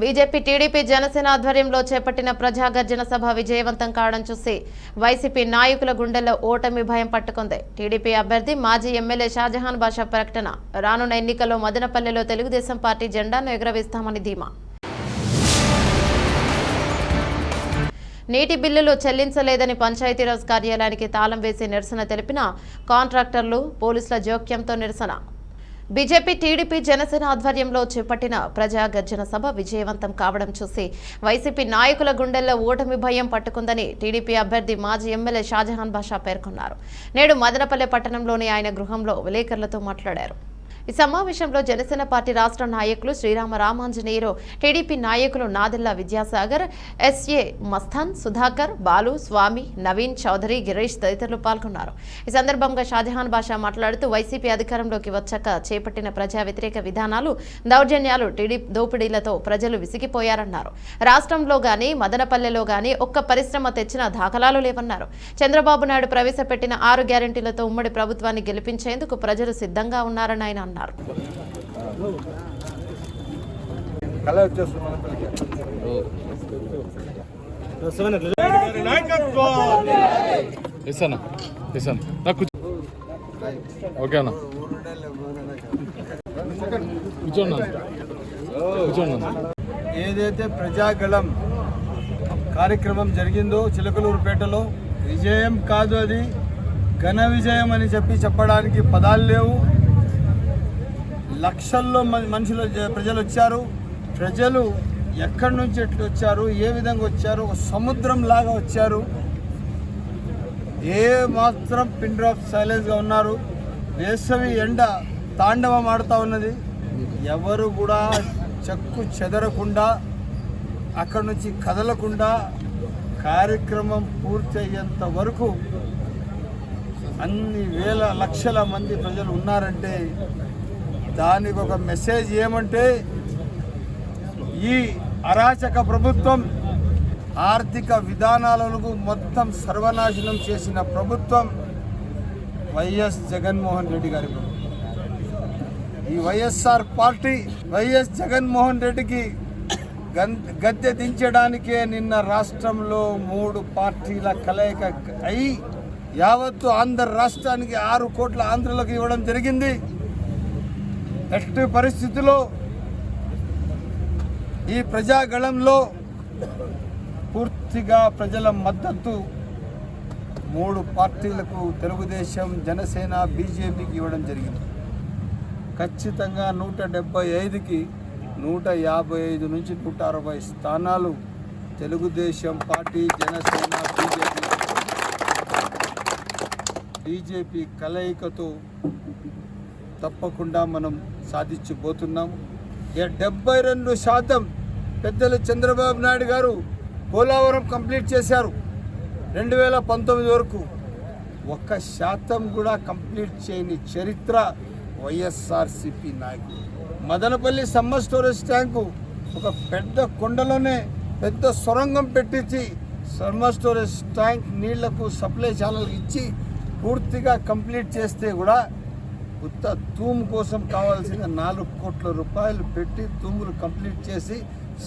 BJP TDP Janasena ఆధ్వర్యంలో చేపట్టిన ప్రజాగర్జన సభ విజయవంతం కావడం చూసి వైసీపీ నాయకుల గుండెల్లో ఓటమి భయం పట్టుకుంది. టీడీపీ అభ్యర్థి మాజీ ఎమ్మెల్యే షాజహాన్ బాషా ప్రకటన. రానున్న ఎన్నికల్లో మదనపల్లెలో తెలుగుదేశం పార్టీ జెండాను ఎగురవేస్తామని ధీమా. నీటి బిల్లులు చెల్లించలేదని పంచాయతీరాజ్ కార్యాలయానికి తాళం వేసి నిరసన తెలిపిన కాంట్రాక్టర్లు పోలీసుల జోక్యంతో నిరసన. బీజేపీ టీడీపీ జనసేన ఆధ్వర్యంలో చేపట్టిన ప్రజా గర్జన సభ విజయవంతం కావడం చూసి వైసీపీ నాయకుల గుండెల్లో ఓటమి భయం పట్టుకుందని టీడీపీ అభ్యర్థి మాజీ ఎమ్మెల్యే షాజహాన్ బాషా పేర్కొన్నారు. నేడు మదనపల్లె పట్టణంలోని ఆయన గృహంలో విలేకరులతో మాట్లాడారు. ఈ సమావేశంలో జనసేన పార్టీ రాష్ట్ర నాయకులు శ్రీరామ రామాంజనేయులు టీడీపీ నాయకులు నాదెల్ల విద్యాసాగర్ ఎస్ఏ మస్తాన్ సుధాకర్ బాలు స్వామి నవీన్ చౌదరి గిరీష్ తదితరులు పాల్గొన్నారు. ఈ సందర్భంగా షాజహాన్ బాషా మాట్లాడుతూ వైసీపీ అధికారంలోకి వచ్చాక చేపట్టిన ప్రజా వ్యతిరేక విధానాలు దౌర్జన్యాలు టీడీపీ దోపిడీలతో ప్రజలు విసిగిపోయారన్నారు. రాష్ట్రంలో గాని మదనపల్లెలో గాని ఒక్క పరిశ్రమ తెచ్చిన దాఖలాలు లేవన్నారు. చంద్రబాబు నాయుడు ప్రవేశపెట్టిన ఆరు గ్యారెంటీలతో ఉమ్మడి ప్రభుత్వాన్ని గెలిపించేందుకు ప్రజలు సిద్ధంగా ఉన్నారని ఆయన అన్నారు. కళ వచ్చేస్తుంది మన పిల్లకి ఎస్ అన్న ఎస్ అన్న నాకు కూర్చో. ఓకే అన్న. కూర్చోండి అన్న. కూర్చోండి అన్న. ఏదైతే ప్రజాగళం కార్యక్రమం జరిగిందో చిలకలూరుపేటలో విజయం కాదు అది. ఘన విజయం అని చెప్పి చెప్పడానికి పదాలు లేవు. లక్షల్లో మనుషులు ప్రజలు వచ్చారు. ప్రజలు ఎక్కడి నుంచి ఎట్లు వచ్చారు ఏ విధంగా వచ్చారు ఒక సముద్రం లాగా వచ్చారు. ఏ మాత్రం పిన్ డ్రాప్ సైలెన్స్గా ఉన్నారు. వేసవి ఎండ తాండవం ఆడుతూ ఉన్నది. ఎవరు కూడా చెక్కు చెదరకుండా అక్కడి నుంచి కదలకుండా కార్యక్రమం పూర్తి అయ్యేంత వరకు అన్ని వేల లక్షల మంది ప్రజలు ఉన్నారంటే దానికి ఒక మెసేజ్ ఏమంటే ఈ అరాచక ప్రభుత్వం ఆర్థిక విధానాలను మొత్తం సర్వనాశనం చేసిన ప్రభుత్వం వైఎస్ జగన్మోహన్ రెడ్డి గారి ఈ వైఎస్ఆర్ పార్టీ వైఎస్ జగన్మోహన్ రెడ్డికి గద్దె దించడానికే నిన్న రాష్ట్రంలో మూడు పార్టీల కలయిక అయి యావత్తు ఆంధ్ర రాష్ట్రానికి ఆరు కోట్ల ఆంధ్రులకు ఇవ్వడం జరిగింది. ఎట్టి పరిస్థితిలో ఈ ప్రజాగళంలో పూర్తిగా ప్రజల మద్దతు మూడు పార్టీలకు తెలుగుదేశం జనసేన బీజేపీకి ఇవ్వడం జరిగింది. ఖచ్చితంగా నూట డెబ్బై ఐదుకి నూట యాభై ఐదు నుంచి నూట అరవై స్థానాలు Telugu Desam party Janasena BJP BJP కలయికతో తప్పకుండా మనం సాధించిపోతున్నాము డెబ్బై రెండు శాతం పెద్దలు చంద్రబాబు నాయుడు గారు పోలవరం కంప్లీట్ చేశారు. రెండు వేల పంతొమ్మిది వరకు ఒక్క శాతం కూడా కంప్లీట్ చేయని చరిత్ర వైఎస్ఆర్సిపి నాయకులు మదనపల్లి సమ్మర్ స్టోరేజ్ ట్యాంకు ఒక పెద్ద కొండలోనే పెద్ద సొరంగం పెట్టించి సమ్మర్ స్టోరేజ్ ట్యాంక్ నీళ్ళకు సప్లై ఛానల్ ఇచ్చి పూర్తిగా కంప్లీట్ చేస్తే కూడా ఉత్త తూము కోసం కావాల్సిన నాలుగు కోట్ల రూపాయలు పెట్టి తూములు కంప్లీట్ చేసి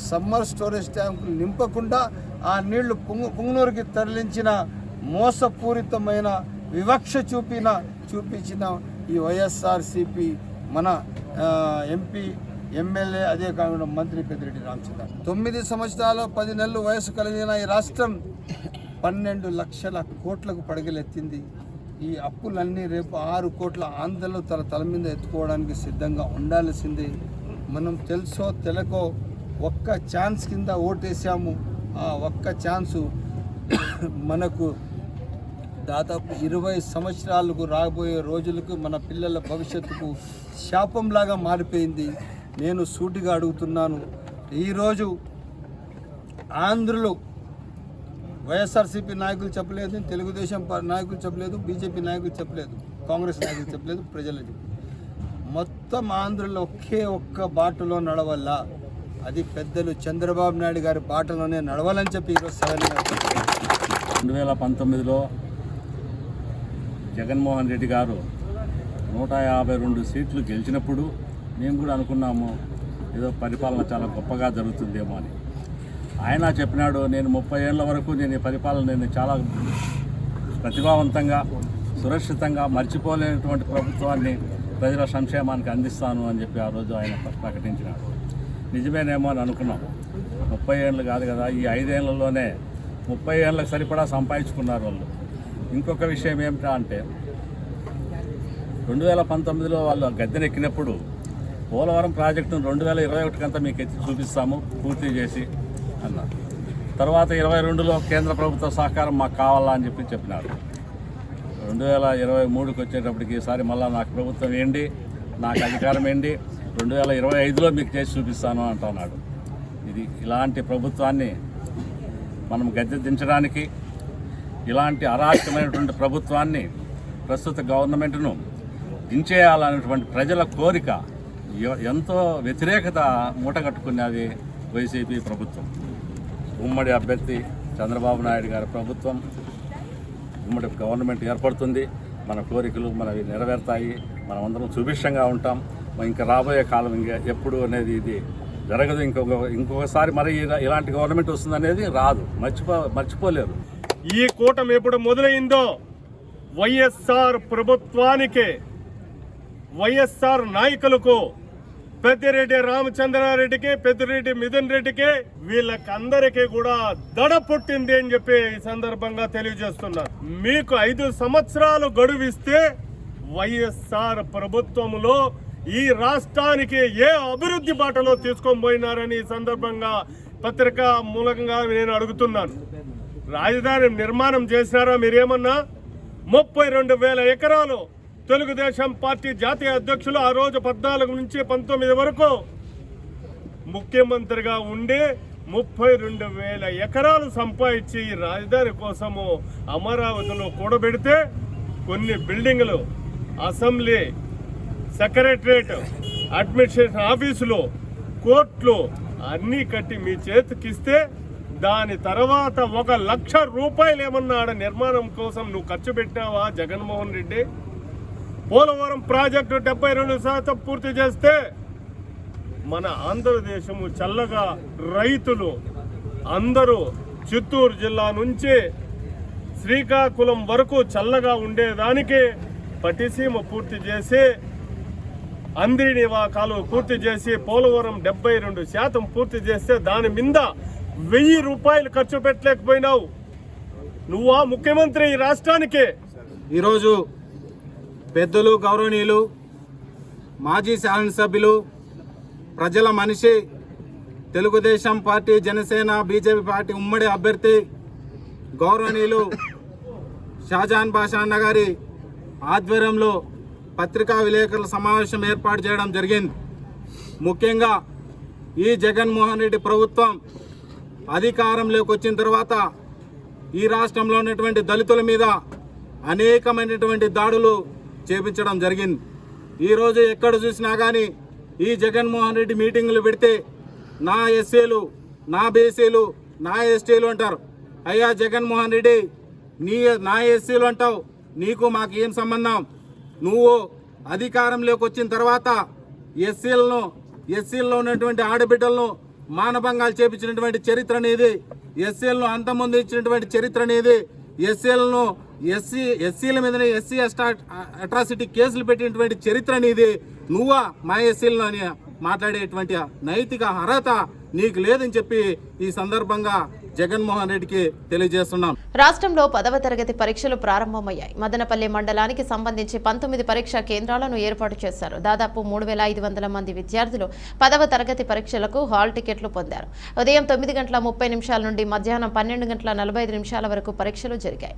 సమ్మర్ స్టోరేజ్ ట్యాంకులు నింపకుండా ఆ నీళ్ళు పుంగు పుంగనూరుకి తరలించిన మోసపూరితమైన వివక్ష చూపిన చూపించిన ఈ వైఎస్ఆర్సిపి మన ఎంపీ ఎమ్మెల్యే అదే కాకుండా మంత్రి పెద్దిరెడ్డి రామచంద్ర తొమ్మిది సంవత్సరాలు పది నెలలు వయసు కలిగిన ఈ రాష్ట్రం పన్నెండు లక్షల కోట్లకు పడగలెత్తింది. ఈ అప్పులన్నీ రేపు ఆరు కోట్ల ఆంధ్రలో తన తల మీద ఎత్తుకోవడానికి సిద్ధంగా ఉండాల్సింది. మనం తెలుసో తెలకో ఒక్క ఛాన్స్ కింద ఓటేసాము ఆ ఒక్క ఛాన్సు మనకు దాదాపు ఇరవై సంవత్సరాలకు రాబోయే రోజులకు మన పిల్లల భవిష్యత్తుకు శాపంలాగా మారిపోయింది. నేను సూటిగా అడుగుతున్నాను. ఈరోజు ఆంధ్రులు వైఎస్ఆర్సీపీ నాయకులు చెప్పలేదు తెలుగుదేశం నాయకులు చెప్పలేదు బీజేపీ నాయకులు చెప్పలేదు కాంగ్రెస్ నాయకులు చెప్పలేదు ప్రజలు మొత్తం ఆంధ్రలో ఒకే ఒక్క బాటలో నడవల్ల. అది పెద్దలు చంద్రబాబు నాయుడు గారి బాటలోనే నడవాలని చెప్పి ఈరోజు సరైన రెండు వేల పంతొమ్మిదిలో జగన్మోహన్ రెడ్డి గారు నూట యాభై రెండు సీట్లు గెలిచినప్పుడు మేము కూడా అనుకున్నాము ఏదో పరిపాలన చాలా గొప్పగా జరుగుతుందేమో అని. ఆయన చెప్పినాడు నేను ముప్పై ఏళ్ళ వరకు నేను ఈ పరిపాలన నేను చాలా ప్రతిభావంతంగా సురక్షితంగా మర్చిపోలేనటువంటి ప్రభుత్వాన్ని ప్రజల సంక్షేమానికి అందిస్తాను అని చెప్పి ఆ రోజు ఆయన ప్రకటించినాడు. నిజమేనేమో అని అనుకున్నాం. ముప్పై ఏళ్ళు కాదు కదా ఈ ఐదేళ్ళలోనే ముప్పై ఏళ్ళకి సరిపడా సంపాదించుకున్నారు వాళ్ళు. ఇంకొక విషయం ఏమిటా అంటే రెండు వేల పంతొమ్మిదిలో వాళ్ళు గద్దెనెక్కినప్పుడు పోలవరం ప్రాజెక్టును రెండు వేల ఇరవై ఒకటికంతా మీకు ఎత్తి చూపిస్తాము పూర్తి చేసి. అన్నారు తర్వాత ఇరవై రెండులో కేంద్ర ప్రభుత్వ సహకారం మాకు కావాలా అని చెప్పి చెప్పినారు. రెండు వేల ఇరవై మూడుకి వచ్చేటప్పటికి ఈసారి మళ్ళీ నాకు ప్రభుత్వం ఏంటి నాకు అధికారం ఏంటి రెండు వేల ఇరవై ఐదులో మీకు చేసి చూపిస్తాను అంటున్నాడు. ఇది ఇలాంటి ప్రభుత్వాన్ని మనం గద్దె దించడానికి ఇలాంటి అరాచకమైనటువంటి ప్రభుత్వాన్ని ప్రస్తుత గవర్నమెంట్ను దించేయాలనేటువంటి ప్రజల కోరిక ఎంతో వ్యతిరేకత మూటగట్టుకున్నది వైసీపీ ప్రభుత్వం. ఉమ్మడి అభ్యర్థి చంద్రబాబు నాయుడు గారి ప్రభుత్వం ఉమ్మడి గవర్నమెంట్ ఏర్పడుతుంది. మన కోరికలు మనవి నెరవేరుతాయి. మనమందరం సుభిక్షంగా ఉంటాం. ఇంకా రాబోయే కాలం ఇంకా ఎప్పుడు అనేది ఇది జరగదు. ఇంకొక ఇంకొకసారి మరి ఇలా- ఇలాంటి గవర్నమెంట్ వస్తుందనేది రాదు. మర్చిపో మర్చిపోలేరు. ఈ కూటమి ఎప్పుడు మొదలైందో వైఎస్ఆర్ ప్రభుత్వానికి వైఎస్ఆర్ నాయకులకు పెద్దిరెడ్డి రామచంద్రారెడ్డికి పెద్దిరెడ్డి మిథున్ రెడ్డికి వీళ్ళకందరికీ కూడా దడ పుట్టింది అని చెప్పి ఈ సందర్భంగా తెలియజేస్తున్నారు. మీకు ఐదు సంవత్సరాలు గడువిస్తే వైఎస్ఆర్ ప్రభుత్వంలో ఈ రాష్ట్రానికి ఏ అభివృద్ధి బాటలో తీసుకొని పోయినారని ఈ సందర్భంగా పత్రికా మూలంగా నేను అడుగుతున్నాను. రాజధాని నిర్మాణం చేసినారా మీరేమన్నా? ముప్పై రెండు వేల ఎకరాలు తెలుగుదేశం పార్టీ జాతీయ అధ్యక్షులు ఆ రోజు పద్నాలుగు నుంచి పంతొమ్మిది వరకు ముఖ్యమంత్రిగా ఉండి ముప్పై రెండు వేల ఎకరాలు సంపాదించి ఈ రాజధాని కోసము అమరావతిలో కూడబెడితే కొన్ని బిల్డింగ్లు అసెంబ్లీ సెక్రటరేట్ అడ్మినిస్ట్రేషన్ ఆఫీసులు కోర్టులు అన్నీ కట్టి మీ చేతికిస్తే దాని తర్వాత ఒక లక్ష రూపాయలు ఏమన్నా ఆడ నిర్మాణం కోసం నువ్వు ఖర్చు పెట్టావా జగన్మోహన్ రెడ్డి? పోలవరం ప్రాజెక్టు డెబ్బై రెండు శాతం పూర్తి చేస్తే మన ఆంధ్రదేశము చల్లగా రైతులు అందరూ చిత్తూరు జిల్లా నుంచి శ్రీకాకుళం వరకు చల్లగా ఉండేదానికి పటిసీమ పూర్తి చేసి అందిరినివా కాలువ పూర్తి చేసి పోలవరం డెబ్బై రెండు శాతం పూర్తి చేస్తే దాని మీద వెయ్యి రూపాయలు ఖర్చు పెట్టలేకపోయినావు. నువ్వా ముఖ్యమంత్రి ఈ రాష్ట్రానికి? ఈరోజు పెద్దలు గౌరవనీయులు మాజీ శాసనసభ్యులు ప్రజల మనిషి Telugu Desam party Janasena BJP party ఉమ్మడి అభ్యర్థి గౌరవనీయులు షాజాన్ బాషా అన్న గారి ఆధ్వర్యంలో పత్రికా విలేకరుల సమావేశం ఏర్పాటు చేయడం జరిగింది. ముఖ్యంగా ఈ జగన్మోహన్ రెడ్డి ప్రభుత్వం అధికారంలోకి వచ్చిన తర్వాత ఈ రాష్ట్రంలో ఉన్నటువంటి దళితుల మీద అనేకమైనటువంటి దాడులు చేపించడం జరిగింది. ఈరోజు ఎక్కడ చూసినా కానీ ఈ జగన్మోహన్ రెడ్డి మీటింగులు పెడితే నా ఎస్సీలు నా బీసీలు నా ఎస్టీలు అంటారు. అయ్యా జగన్మోహన్ రెడ్డి నీ నా ఎస్సీలు అంటావు. నీకు మాకు ఏం సంబంధం? నువ్వు అధికారంలోకి వచ్చిన తర్వాత ఎస్సీలను ఎస్సీల్లో ఉన్నటువంటి ఆడబిడ్డలను మానభంగాలు చేపించినటువంటి చరిత్ర అనేది ఎస్సీలను అంతమంది ఇచ్చినటువంటి చరిత్ర అనేది ఎస్సీలను ఎస్సీ ఎస్సీల మీదనే ఎస్సీ ఎస్టా అట్రాసిటీ కేసులు పెట్టినటువంటి చరిత్ర నీది. నువ్వా మా ఎస్సీలను మాట్లాడేటువంటి నైతిక అర్హత నీకు లేదని చెప్పి ఈ సందర్భంగా జగన్మోహన్ రెడ్డికి తెలియజేస్తున్నాం. రాష్ట్రంలో పదవ తరగతి పరీక్షలు ప్రారంభమయ్యాయి. మదనపల్లి మండలానికి సంబంధించి పంతొమ్మిది పరీక్షా కేంద్రాలను ఏర్పాటు చేశారు. దాదాపు మూడు వేల ఐదు వందల మంది విద్యార్థులు పదవ తరగతి పరీక్షలకు హాల్ టికెట్లు పొందారు. ఉదయం తొమ్మిది గంటల ముప్పై నిమిషాల నుండి మధ్యాహ్నం పన్నెండు గంటల నలభై ఐదు నిమిషాల వరకు పరీక్షలు జరిగాయి.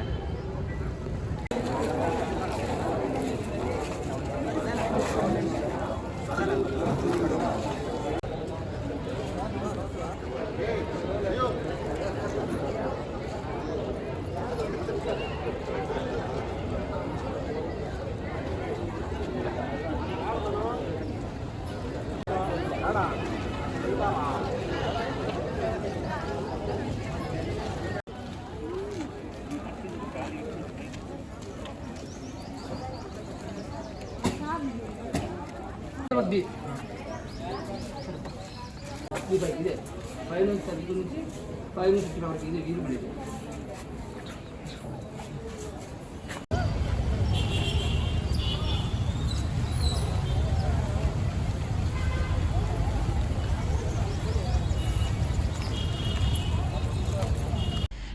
ఇదే ఫైవ్ నుంచి సర్కిల్ నుంచి ఫైవ్ నుంచి ఫిఫ్టీ వరకు ఇది వీలు ఉండేది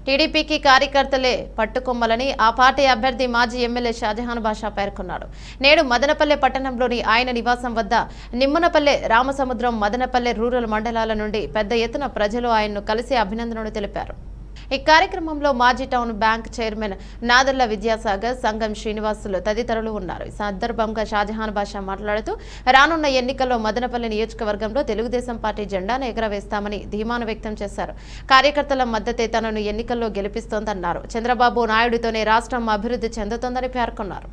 టీడీపీకి కార్యకర్తలే పట్టుకొమ్మలని ఆ పార్టీ అభ్యర్థి మాజీ ఎమ్మెల్యే షాజహాన్ బాషా పేర్కొన్నాడు నేడు మదనపల్లె పట్టణంలోని ఆయన నివాసం వద్ద నిమ్మనపల్లె రామసముద్రం మదనపల్లె రూరల్ మండలాల నుండి పెద్ద ఎత్తున ప్రజలు ఆయన్ను కలిసి అభినందనలు తెలిపారు. ఈ కార్యక్రమంలో మాజీ town bank chairman Nadarla Vidyasagar Sangam Srinivasulu తదితరులు ఉన్నారు. ఈ సందర్భంగా షాజహాన్ బాషా మాట్లాడుతూ రానున్న ఎన్నికల్లో మదనపల్లి నియోజకవర్గంలో తెలుగుదేశం పార్టీ జెండాను ఎగరవేస్తామని ధీమాను వ్యక్తం చేశారు. కార్యకర్తల మద్దతే తనను ఎన్నికల్లో గెలిపిస్తోందన్నారు. చంద్రబాబు నాయుడుతోనే రాష్ట్రం అభివృద్ధి చెందుతోందని పేర్కొన్నారు.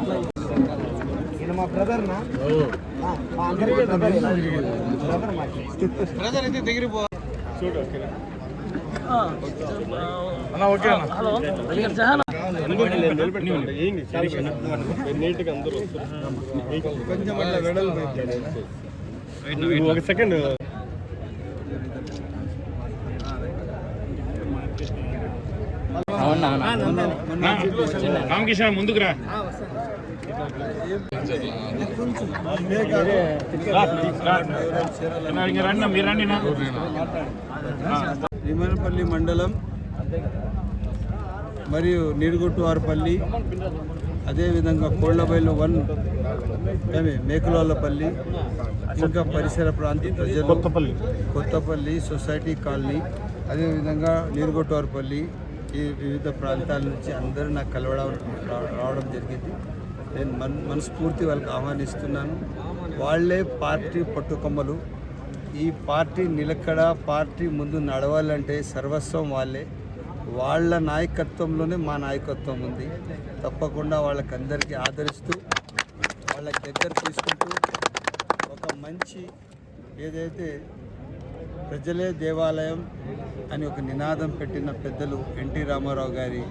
ఈయన మా బ్రదర్ నా. మా అందరికీ బ్రదర్ బ్రదర్ మాకు. అన్న ఓకే అన్న నీట్గా అందరూ కొంచెం అట్లా వెడల్పు ఒక సెకండ్ రామకృష్ణ ముందుకు రా. మండలం మరియు నీడుగొట్టువారిపల్లి అదేవిధంగా కోళ్ళబైలు వన్ మేకులాలపల్లి ఇంకా పరిసర ప్రాంత ప్రజలు కొత్తపల్లి. కొత్తపల్లి సొసైటీ కాలనీ అదేవిధంగా నీరుగొట్టువారిపల్లి ఈ వివిధ ప్రాంతాల నుంచి అందరూ నాకు కలవడం రావడం జరిగింది. నేను మన్ మనస్ఫూర్తి వాళ్ళకి ఆహ్వానిస్తున్నాను. వాళ్ళే పార్టీ పట్టుకొమ్మలు. ఈ పార్టీ నిలకడ పార్టీ ముందు నడవాలంటే సర్వస్వం వాళ్ళే. వాళ్ళ నాయకత్వంలోనే మా నాయకత్వం ఉంది. తప్పకుండా వాళ్ళకందరికీ ఆదరిస్తూ వాళ్ళకి దగ్గర తీసుకుంటూ ఒక మంచి ఏదైతే ప్రజలే దేవాలయం అని ఒక నినాదం పెట్టిన పెద్దలు ఎన్టీ రామారావు గారి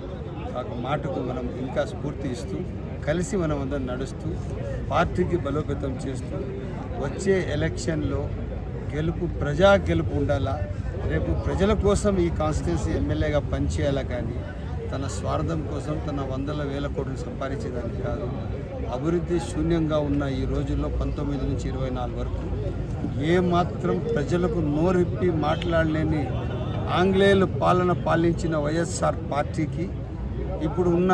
ఒక మాటకు మనం ఇంకా స్ఫూర్తి ఇస్తూ కలిసి మనం అందరం నడుస్తూ పార్టీకి బలోపేతం చేస్తూ వచ్చే ఎలక్షన్లో గెలుపు ప్రజా గెలుపు ఉండాలా రేపు ప్రజల కోసం ఈ కాన్స్టిట్యున్సీ ఎమ్మెల్యేగా పనిచేయాలా కానీ తన స్వార్థం కోసం తన వందల వేల కోట్లు సంపాదించేదానికి కాదు. అభివృద్ధి శూన్యంగా ఉన్న ఈ రోజుల్లో పంతొమ్మిది నుంచి ఇరవై నాలుగు వరకు ఏ మాత్రం ప్రజలకు నోరిప్పి మాట్లాడలేని ఆంగ్లేయులు పాలన పాలించిన వైఎస్ఆర్ పార్టీకి ఇప్పుడు ఉన్న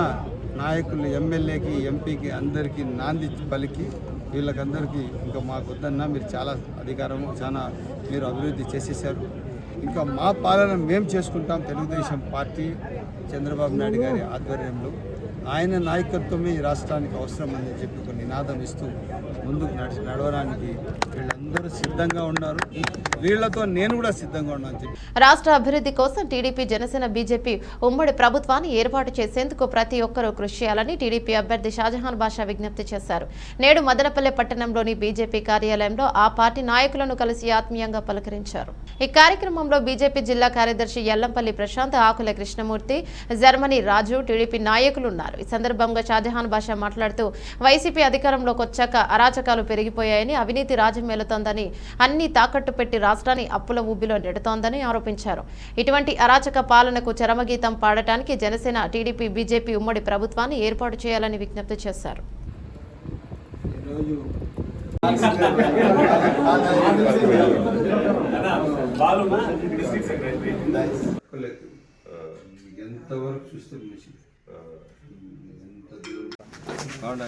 నాయకులు ఎమ్మెల్యేకి ఎంపీకి అందరికీ నాంది పలికి వీళ్ళకందరికీ ఇంకా మాకు వద్దన్నా మీరు చాలా అధికారం చాలా మీరు అభివృద్ధి చేసేసారు ఇంకా మా పాలన మేము చేసుకుంటాం తెలుగుదేశం పార్టీ చంద్రబాబు నాయుడు గారి ఆధ్వర్యంలో. ఆయన నాయకత్వమే ఈ రాష్ట్రానికి అవసరం అని చెప్పి ఒక నినాదం ఇస్తూ ముందుకు నడిచి నడవడానికి వీళ్ళందరూ సిద్ధంగా ఉన్నారు. వీళ్ళతో నేను కూడా సిద్ధంగా ఉన్నాను రాష్ట్ర అభివృద్ధి కోసం టీడీపీ జనసేన బీజేపీ ఉమ్మడి ప్రభుత్వాన్ని ఏర్పాటు చేసేందుకు ప్రతి ఒక్కరూ కృషి చేయాలని టీడీపీ అభ్యర్థి షాజహాన్ బాషా విజ్ఞప్తి చేశారు. నేడు మదనపల్లె పట్టణంలోని బీజేపీ కార్యాలయంలో ఆ పార్టీ నాయకులను కలిసి ఆత్మీయంగా పలకరించారు. ఈ కార్యక్రమంలో బీజేపీ జిల్లా కార్యదర్శి ఎల్లంపల్లి ప్రశాంత్ ఆకుల కృష్ణమూర్తి జర్మనీ రాజు టీడీపీ నాయకులు ఉన్నారు. ఈ సందర్భంగా షాజహాన్ బాషా మాట్లాడుతూ వైసీపీ అధికారంలోకి వచ్చాక అరాచకాలు పెరిగిపోయాయని అవినీతి రాజ్యం చేస్తోందని అన్ని తాకట్టు పెట్టి రాష్ట్రాన్ని అప్పుల ఊబిలో నెడుతోందని ఆరోపించారు. ఇటువంటి అరాచక పాలనకు చరమగీతం పాడటానికి జనసేన టీడీపీ బీజేపీ ఉమ్మడి ప్రభుత్వాన్ని ఏర్పాటు చేయాలని విజ్ఞప్తి చేశారు. ఎంతవరకు చూస్తే మంచిది ఎంత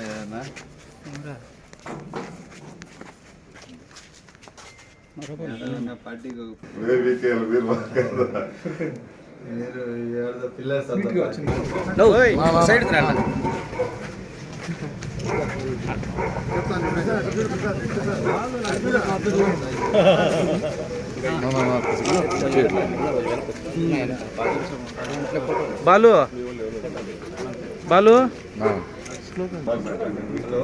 ఏదన్నా ఏదన్నా పార్టీకి మీరు ఎవరిదో పిల్లలు బాలు బాలు. హలో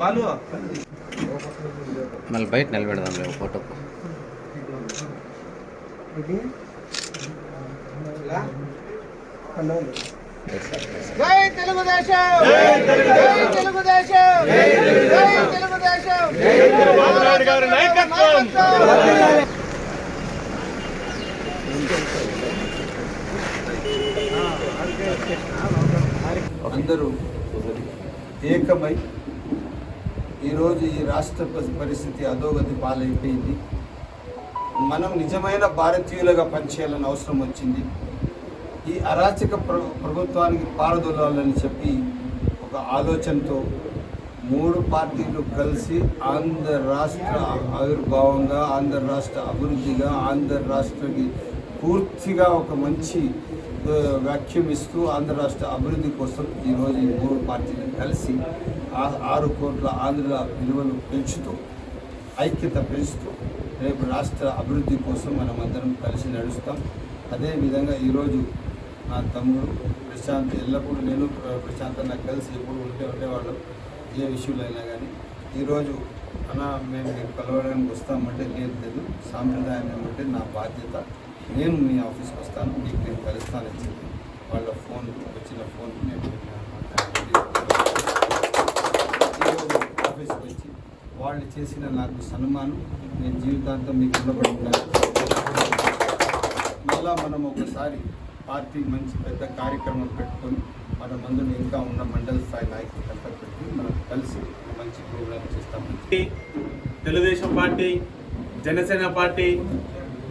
బాలు మళ్ళీ బయట నిలబెడదాం ఫోటో జై తెలుగుదేశం! జై తెలుగుదేశం! జై తెలుగుదేశం! నాయకత్వం అందరూ ఏకమై ఈరోజు ఈ రాష్ట్ర పరిస్థితి అధోగతి పాలైపోయింది. మనం నిజమైన భారతీయులుగా పనిచేయాలని అవసరం వచ్చింది. ఈ అరాచక ప్రభుత్వానికి పారదొలాలని చెప్పి ఒక ఆలోచనతో మూడు పార్టీలు కలిసి ఆంధ్ర రాష్ట్ర ఆవిర్భావంగా ఆంధ్ర రాష్ట్ర అభివృద్ధిగా ఆంధ్ర రాష్ట్రకి పూర్తిగా ఒక మంచి వ్యాఖ్యం ఇస్తూ ఆంధ్ర రాష్ట్ర అభివృద్ధి కోసం ఈరోజు ఈ మూడు పార్టీలు కలిసి ఆ- ఆరు కోట్ల ఆంధ్ర విలువలు పెంచుతూ ఐక్యత పెంచుతూ రేపు రాష్ట్ర అభివృద్ధి కోసం మనం అందరం కలిసి నడుస్తాం. అదేవిధంగా ఈరోజు నా తమ్ముడు ప్రశాంత్ ఎల్లప్పుడూ నేను ప్ర- ప్రశాంత్ నాకు కలిసి ఎప్పుడు ఉంటే ఉండేవాళ్ళం ఏ విషయంలో అయినా కానీ ఈరోజు అన్న మేము కలవడానికి వస్తామంటే లేదు లేదు. సాంప్రదాయం ఏమంటే నా బాధ్యత. నేను మీ ఆఫీస్కి వస్తాను మీకు నేను కలుస్తానని చెప్పి వాళ్ళ ఫోన్ వచ్చిన ఫోన్ నేను ఆఫీస్కి వచ్చి వాళ్ళు చేసిన నాకు సన్మానం నేను జీవితాంతం మీకు రుణపడి ఉన్నాను మళ్ళా మనం ఒకసారి పార్టీ మంచి పెద్ద కార్యక్రమం పెట్టుకొని మన మందుని ఇంకా ఉన్న మండల స్థాయి నాయకులంతా పెట్టి మనం కలిసి మంచి ప్రోగ్రామ్ చేస్తాం. తెలుగుదేశం పార్టీ జనసేన పార్టీ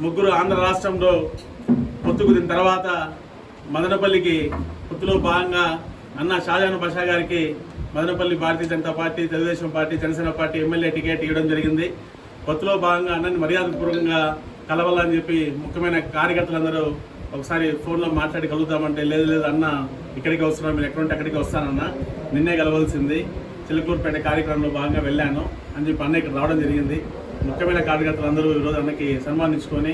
ముగ్గురు ఆంధ్ర రాష్ట్రంలో పొత్తుకుదిన తర్వాత మదనపల్లికి పొత్తులో భాగంగా అన్న షాజాన్ బషా గారికి Madanapalle Bharatiya Janata party Telugu Desam party Janasena party MLA ticket ఇవ్వడం జరిగింది. పొత్తులో భాగంగా అన్నని మర్యాదపూర్వకంగా కలవాలని చెప్పి ముఖ్యమైన కార్యకర్తలందరూ ఒకసారి ఫోన్లో మాట్లాడి కలుగుతామంటే లేదు లేదు అన్న ఇక్కడికి వస్తున్నాం మీరు ఎక్కడుంటే అక్కడికి వస్తానన్న నిన్నే కలవాల్సింది. చిలుకూరుపేట కార్యక్రమంలో భాగంగా వెళ్ళాను అని చెప్పి అన్న ఇక్కడ రావడం జరిగింది. ముఖ్యమైన కార్యకర్తలందరూ ఈరోజు అన్నకి సన్మానించుకొని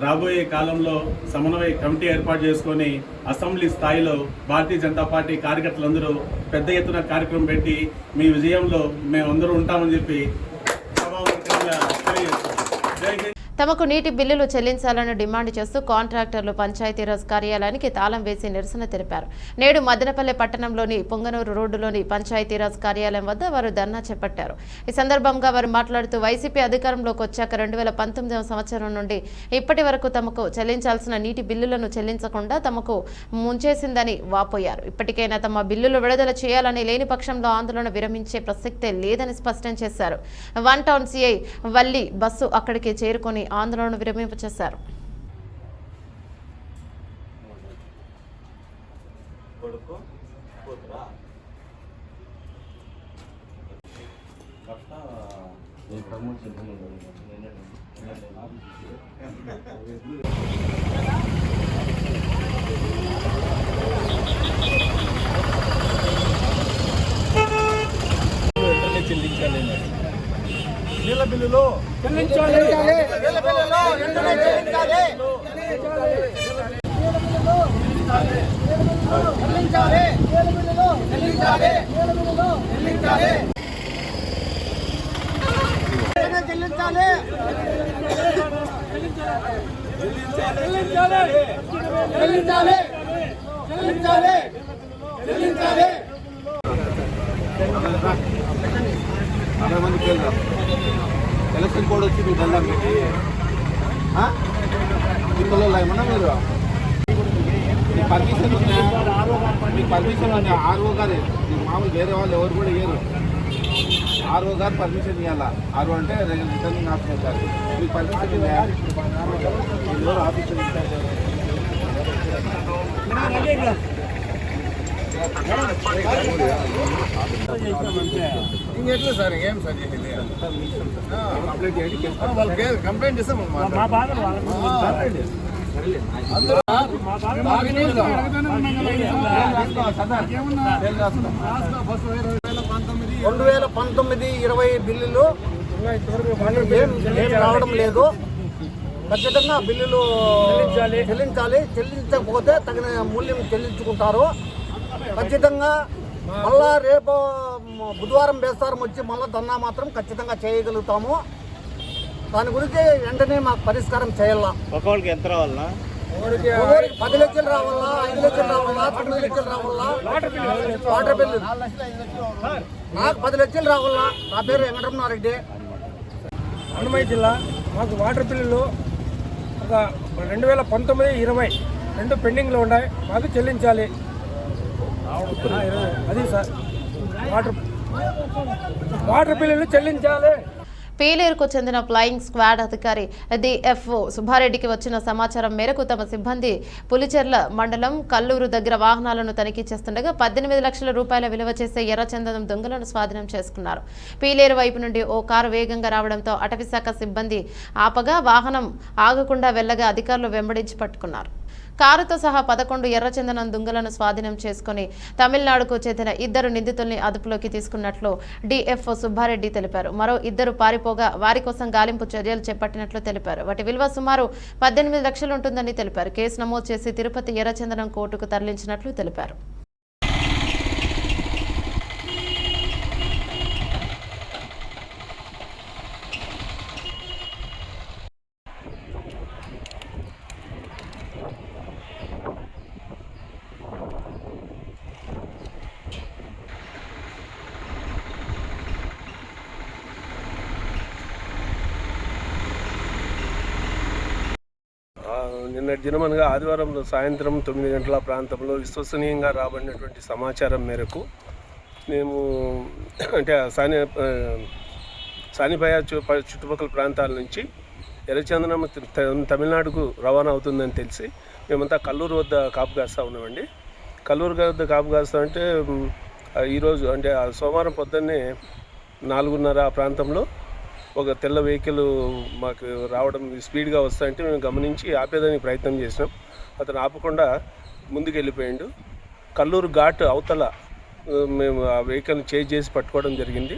రాబోయే కాలంలో సమన్వయ కమిటీ ఏర్పాటు చేసుకొని అసెంబ్లీ స్థాయిలో భారతీయ జనతా పార్టీ కార్యకర్తలందరూ పెద్ద ఎత్తున కార్యక్రమం పెట్టి మీ విజయంలో మేమందరూ ఉంటామని చెప్పి సభాముఖంగా తెలియజేస్తున్నాం జై హింద్ తమకు నీటి బిల్లులు చెల్లించాలని డిమాండ్ చేస్తూ కాంట్రాక్టర్లు పంచాయతీరాజ్ కార్యాలయానికి తాళం వేసి నిరసన తెలిపారు. నేడు మదనపల్లె పట్టణంలోని పొంగనూరు రోడ్డులోని పంచాయతీరాజ్ కార్యాలయం వద్ద వారు ధర్నా చేపట్టారు. ఈ సందర్భంగా వారు మాట్లాడుతూ వైసీపీ అధికారంలోకి వచ్చాక రెండు వేల పంతొమ్మిదవ సంవత్సరం నుండి ఇప్పటి వరకు తమకు చెల్లించాల్సిన నీటి బిల్లులను చెల్లించకుండా తమకు ముంచేసిందని వాపోయారు. ఇప్పటికైనా తమ బిల్లులు విడుదల చేయాలని లేని పక్షంలో ఆందోళన విరమించే ప్రసక్తే లేదని స్పష్టం చేశారు. One town CI Valli bus అక్కడికి చేరుకొని ఆందోళన విరమింపచేశారు నీళ్ళ బిల్లులు చెల్లించాలి నీళ్ళ బిల్లులు చెల్లించాలి చెల్లించాలి చెల్లించాలి. చెల్లించాలి. వెంటనే చెల్లించాలి చెల్లించాలి చెల్లించాలి చెల్లించాలి చెల్లించాలి నలభై మంది పేర్లు రాసుకో. ఎలక్షన్ కోడ్ వచ్చి నువ్వు వెళ్దాం పెట్టి మీ పిల్లలు ఏమన్నా మీరు మీ పర్మిషన్ ఉందా మీ పర్మిషన్ ఉందా ఆర్ఓ గారే మీకు మామూలు వేరే వాళ్ళు ఎవరు కూడా ఇయ్యరు ఆర్ఓ గారు పర్మిషన్ ఇవ్వాలా ఆర్ఓ అంటే రిటర్నింగ్ ఆఫీసర్ గారు మీకు పర్మిషన్ ఆఫీసర్ సార్ ఏం సార్ చేసేది కంప్లైంట్ రెండు వేల పంతొమ్మిది ఇరవై బిల్లులు ఏం ఏం రావడం లేదు. ఖచ్చితంగా బిల్లులు చెల్లించాలి. చెల్లించకపోతే తగిన మూల్యం చెల్లించుకుంటారు. ఖచ్చితంగా మళ్ళా రేపు బుధవారం బేస్తారం వచ్చి మళ్ళా దన్నా మాత్రం ఖచ్చితంగా చేయగలుగుతాము. దాని గురించి వెంటనే మాకు పరిష్కారం చేయాలా? ఎంత ఒకరికి పది లక్షలు రావాలా ఐదు లక్షలు రావాలా తొమ్మిది లక్షలు రావాలా? Water bill. నాకు పది లక్షలు రావాలా? నా పేరు వెంకటరమణారెడ్డి అన్నమయ్య జిల్లా. మాకు వాటర్ బిల్లులు ఒక రెండు వేల పంతొమ్మిది ఇరవై రెండు పెండింగ్లో ఉన్నాయి. మాకు చెల్లించాలి. అది సార్. వాటర్ వాటర్ బిల్లులు చెల్లించాలి. పీలేరుకు చెందిన ఫ్లయింగ్ స్క్వాడ్ అధికారి డిఎఫ్ఓ సుబ్బారెడ్డికి వచ్చిన సమాచారం మేరకు తమ సిబ్బంది పులిచెర్ల మండలం కల్లూరు దగ్గర వాహనాలను తనిఖీ చేస్తుండగా పద్దెనిమిది లక్షల రూపాయల విలువ చేసే ఎర్రచందనం దొంగలను స్వాధీనం చేసుకున్నారు. పీలేరు వైపు నుండి ఓ కారు వేగంగా రావడంతో అటవీశాఖ సిబ్బంది ఆపగా వాహనం ఆగకుండా వెళ్ళగా అధికారులు వెంబడించి పట్టుకున్నారు. కారుతో సహా పదకొండు ఎర్రచందనం దుంగలను స్వాధీనం చేసుకుని తమిళనాడుకు చెందిన ఇద్దరు నిందితుల్ని అదుపులోకి తీసుకున్నట్లు డిఎఫ్ఓ సుబ్బారెడ్డి తెలిపారు. మరో ఇద్దరు పారిపోగా వారి కోసం గాలింపు చర్యలు చేపట్టినట్లు తెలిపారు. వాటి విలువ సుమారు పద్దెనిమిది లక్షలు ఉంటుందని తెలిపారు. కేసు నమోదు చేసి తిరుపతి ఎర్రచందనం కోర్టుకు తరలించినట్లు తెలిపారు. నిన్నటి దినమనగా ఆదివారం సాయంత్రం తొమ్మిది గంటల ప్రాంతంలో విశ్వసనీయంగా రాబడినటువంటి సమాచారం మేరకు మేము అంటే సాని ఆ, చుట్టుపక్కల ప్రాంతాల నుంచి ఎర్రచందనం తమిళనాడుకు రవాణా అవుతుందని తెలిసి మేమంతా కల్లూరు వద్ద కాపు కాస్తా ఉన్నామండి. కల్లూరు వద్ద కాపు కాస్తా అంటే ఈరోజు అంటే సోమవారం పొద్దున్నే నాలుగున్నర ఆ ప్రాంతంలో ఒక తెల్ల వెహికల్ మాకు రావడం స్పీడ్గా వస్తాయంటే మేము గమనించి ఆపేదానికి ప్రయత్నం చేసినాం. అతను ఆపకుండా ముందుకెళ్ళిపోయాడు. కల్లూరు ఘాట్ అవతల మేము ఆ వెహికల్ని చేజ్ చేసి పట్టుకోవడం జరిగింది.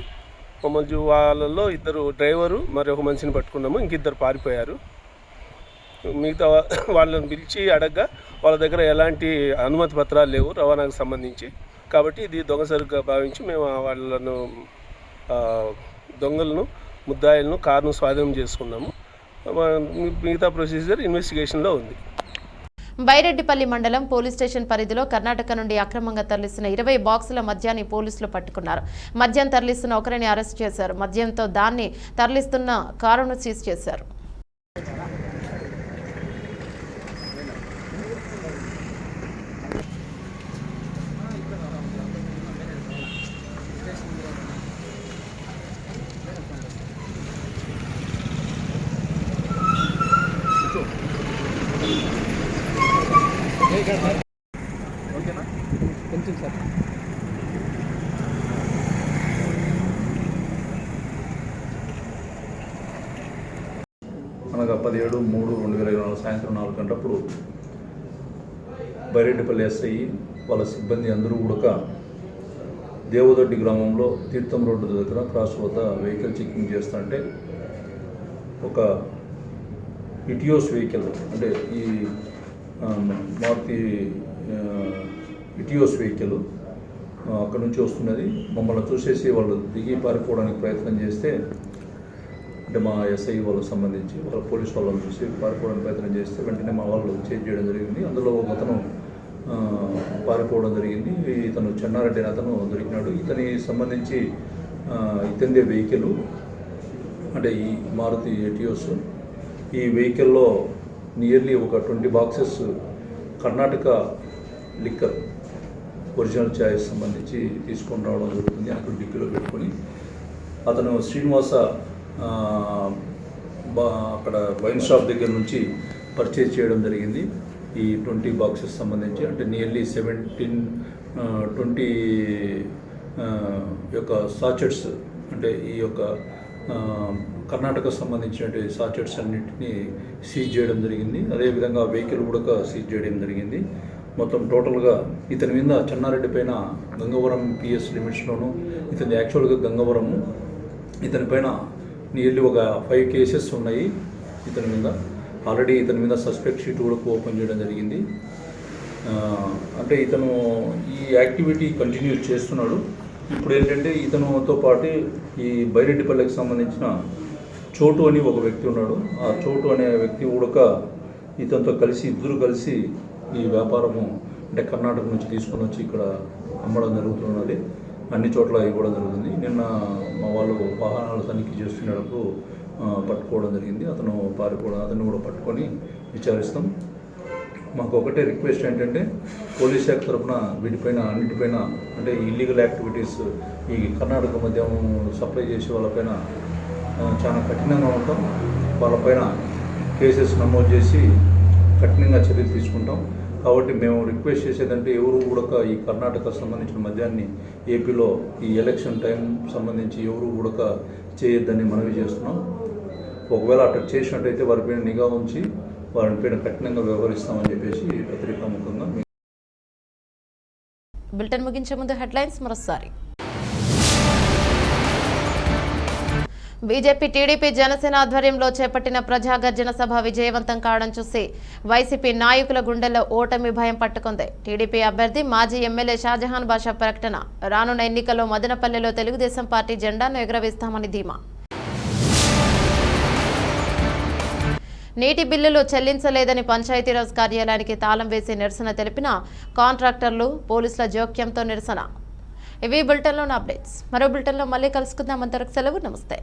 మమ్మల్ని వాళ్ళల్లో ఇద్దరు డ్రైవరు మరి ఒక మనిషిని పట్టుకున్నాము. ఇంకిద్దరు పారిపోయారు. మిగతా వాళ్ళని పిలిచి అడగ్గా వాళ్ళ దగ్గర ఎలాంటి అనుమతి పత్రాలు లేవు రవాణాకు సంబంధించి. కాబట్టి ఇది దొంగ సరుకుగా భావించి మేము వాళ్ళను దొంగలను ముద్దాయిలను కారును స్వాధీనం చేసుకున్నాము మిగతా ప్రొసీజర్ ఇన్వెస్టిగేషన్లో ఉంది. బైరెడ్డిపల్లి మండలం పోలీస్ స్టేషన్ పరిధిలో కర్ణాటక నుండి అక్రమంగా తరలిస్తున్న ఇరవై బాక్సుల మద్యాన్ని పోలీసులు పట్టుకున్నారు. మద్యం తరలిస్తున్న ఒకరిని అరెస్ట్ చేశారు. మద్యంతో దాన్ని తరలిస్తున్న కారును సీజ్ చేశారు. అనగా పదిహేడు మూడు రెండు వేల ఇరవై నాలుగు సాయంత్రం నాలుగు గంటప్పుడు బైరెడ్డిపల్లి ఎస్ఐ వాళ్ళ సిబ్బంది అందరూ కూడా దేవదొడ్డి గ్రామంలో తీర్థం రోడ్డు దగ్గర క్రాస్ వద్ద వెహికల్ చెకింగ్ చేస్తుంటే ఒక ఇటియోస్ వెహికల్ అంటే ఈ మారుతి ఇటియోస్ వెహికల్ అక్కడ నుంచి వస్తున్నది. మమ్మల్ని చూసేసి వాళ్ళు దిగి పారిపోవడానికి ప్రయత్నం చేస్తే అంటే మా ఎస్ఐ వాళ్ళకి సంబంధించి వాళ్ళ పోలీస్ వాళ్ళని చూసి పారిపోవడానికి ప్రయత్నం చేస్తే వెంటనే మా వాళ్ళు చేంజ్ చేయడం జరిగింది. అందులో ఒక అతను పారిపోవడం జరిగింది. ఇతను చెన్నారెడ్డి అతను దొరికినాడు. ఇతని సంబంధించి ఆ, ఇతందే వెహికల్ అంటే ఈ మారుతి ఎటియోస్ ఈ వెహికల్లో నియర్లీ ఒక twenty boxes Karnataka liquor original choice సంబంధించి తీసుకొని రావడం జరుగుతుంది. అక్కడ డిక్కీలో పెట్టుకొని అతను శ్రీనివాస బా అక్కడ వైన్ షాప్ దగ్గర నుంచి పర్చేజ్ చేయడం జరిగింది. ఈ ట్వంటీ బాక్సెస్ సంబంధించి అంటే నియర్లీ సెవెంటీన్ ట్వంటీ యొక్క సాచెట్స్ అంటే ఈ యొక్క కర్ణాటక సంబంధించినటువంటి సాచెట్స్ అన్నింటినీ సీజ్ చేయడం జరిగింది. అదేవిధంగా వెహికల్ కూడా సీజ్ చేయడం జరిగింది. మొత్తం టోటల్గా ఇతని మీద చెన్నారెడ్డి పైన గంగవరం పిఎస్ లిమిట్స్లోను ఇతని యాక్చువల్గా గంగవరము ఇతని పైన నియర్లీ ఒక ఫైవ్ కేసెస్ ఉన్నాయి ఇతని మీద. ఆల్రెడీ ఇతని మీద సస్పెక్ట్ షీట్ కూడా ఓపెన్ చేయడం జరిగింది. అంటే ఇతను ఈ యాక్టివిటీ కంటిన్యూ చేస్తున్నాడు. ఇప్పుడు ఏంటంటే ఇతనుతో పాటు ఈ బైరెడ్డిపల్లెకి సంబంధించిన చోటు అని ఒక వ్యక్తి ఉన్నాడు. ఆ చోటు అనే వ్యక్తి ఉడక ఇతనితో కలిసి ఇద్దరు కలిసి ఈ వ్యాపారము అంటే కర్ణాటక నుంచి తీసుకొని వచ్చి ఇక్కడ అమ్మడం జరుగుతున్నది. అన్ని చోట్ల ఇవ్వడం జరుగుతుంది. నిన్న మా వాళ్ళు వాహనాలు తనిఖీ చేస్తున్నప్పుడు పట్టుకోవడం జరిగింది. అతను పారిపోవడం అతను కూడా పట్టుకొని విచారిస్తాం. మాకు ఒకటే రిక్వెస్ట్ ఏంటంటే పోలీస్ శాఖ తరఫున వీటిపైన అన్నిటిపైన అంటే ఇల్లీగల్ యాక్టివిటీస్ ఈ కర్ణాటక మద్యం సప్లై చేసే వాళ్ళపైన చాలా కఠినంగా ఉంటాం. వాళ్ళపైన కేసెస్ నమోదు చేసి కఠినంగా చర్యలు తీసుకుంటాం. కాబట్టి మేము రిక్వెస్ట్ చేసేదంటే ఎవరు కూడా ఈ కర్ణాటక సంబంధించిన మద్యాన్ని ఏపీలో ఈ ఎలక్షన్ టైం సంబంధించి ఎవరు కూడా చేయొద్దని మనవి చేస్తున్నాం. ఒకవేళ అట్లా చేసినట్టయితే వారిపైన నిఘా ఉంచి వారిపైన కఠినంగా వ్యవహరిస్తామని చెప్పేసి పత్రికా ముఖంగా బులెటిన్ ముగించే ముందు హెడ్లైన్స్ మరోసారి బీజేపీ టీడీపీ జనసేన ఆధ్వర్యంలో చేపట్టిన ప్రజాగర్జన సభ విజయవంతం కావడం చూసి వైసీపీ నాయకుల గుండెల్లో ఓటమి భయం పట్టుకుంది. టీడీపీ అభ్యర్థి మాజీ ఎమ్మెల్యే షాజహాన్ బాషా ప్రకటన. రానున్న ఎన్నికల్లో మదనపల్లెలో తెలుగుదేశం పార్టీ జెండాను ఎగురవేస్తామని ధీమా. నీటి బిల్లులు చెల్లించలేదని పంచాయతీరాజ్ కార్యాలయానికి తాళం వేసి నిరసన తెలిపిన కాంట్రాక్టర్లు పోలీసుల జోక్యంతో నిరసన. ఇవి బులెటిన్లోని అప్డేట్స్. మరో బులెటిన్లో మళ్ళీ కలుసుకుందాం. అంతవరకు సెలవు. నమస్తే.